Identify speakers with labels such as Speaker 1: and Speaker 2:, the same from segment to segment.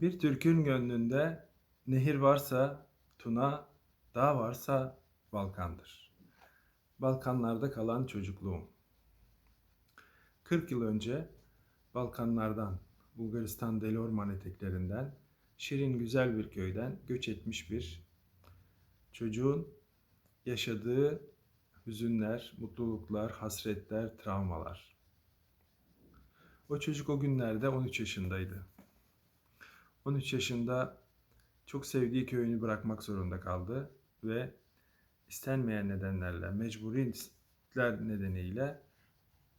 Speaker 1: Bir Türk'ün gönlünde nehir varsa Tuna, dağ varsa Balkan'dır. Balkanlarda kalan çocukluğum. 40 yıl önce Balkanlardan, Bulgaristan Delorman eteklerinden, şirin güzel bir köyden göç etmiş bir çocuğun yaşadığı hüzünler, mutluluklar, hasretler, travmalar. O çocuk o günlerde 13 yaşındaydı. 13 yaşında çok sevdiği köyünü bırakmak zorunda kaldı ve istenmeyen nedenlerle, mecburiler nedeniyle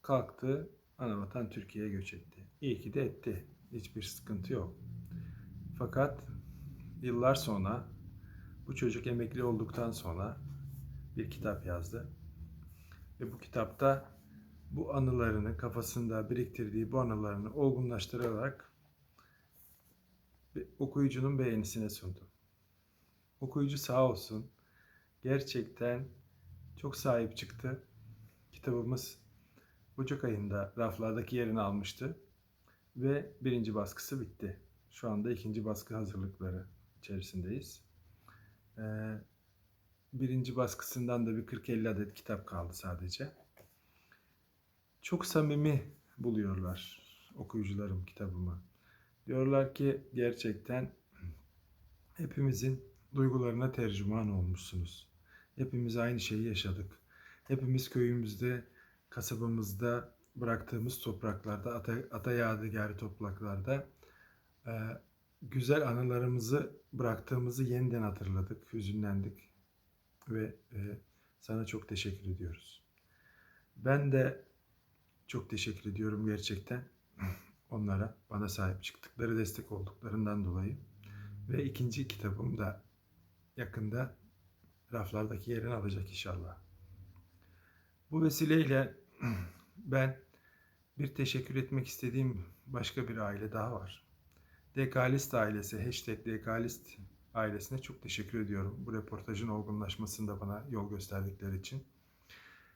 Speaker 1: kalktı, anavatan Türkiye'ye göç etti. İyi ki de etti. Hiçbir sıkıntı yok. Fakat yıllar sonra bu çocuk emekli olduktan sonra bir kitap yazdı. Ve bu kitapta bu anılarını kafasında biriktirdiği bu anılarını olgunlaştırarak bir okuyucunun beğenisine sundu. Okuyucu sağ olsun gerçekten çok sahip çıktı. Kitabımız Ocak ayında raflardaki yerini almıştı ve birinci baskısı bitti. Şu anda ikinci baskı hazırlıkları içerisindeyiz. Ee, birinci baskısından da bir 40-50 adet kitap kaldı sadece. Çok samimi buluyorlar okuyucularım kitabımı. Diyorlar ki gerçekten hepimizin duygularına tercüman olmuşsunuz. Hepimiz aynı şeyi yaşadık. Hepimiz köyümüzde, kasabamızda bıraktığımız topraklarda, ata, ata yadigarı topraklarda e, güzel anılarımızı bıraktığımızı yeniden hatırladık, hüzünlendik ve e, sana çok teşekkür ediyoruz. Ben de çok teşekkür ediyorum gerçekten onlara, bana sahip çıktıkları, destek olduklarından dolayı. Ve ikinci kitabım da yakında raflardaki yerini alacak inşallah. Bu vesileyle ben bir teşekkür etmek istediğim başka bir aile daha var. Dekalist ailesi, hashtag Dekalist ailesine çok teşekkür ediyorum. Bu reportajın olgunlaşmasında bana yol gösterdikleri için.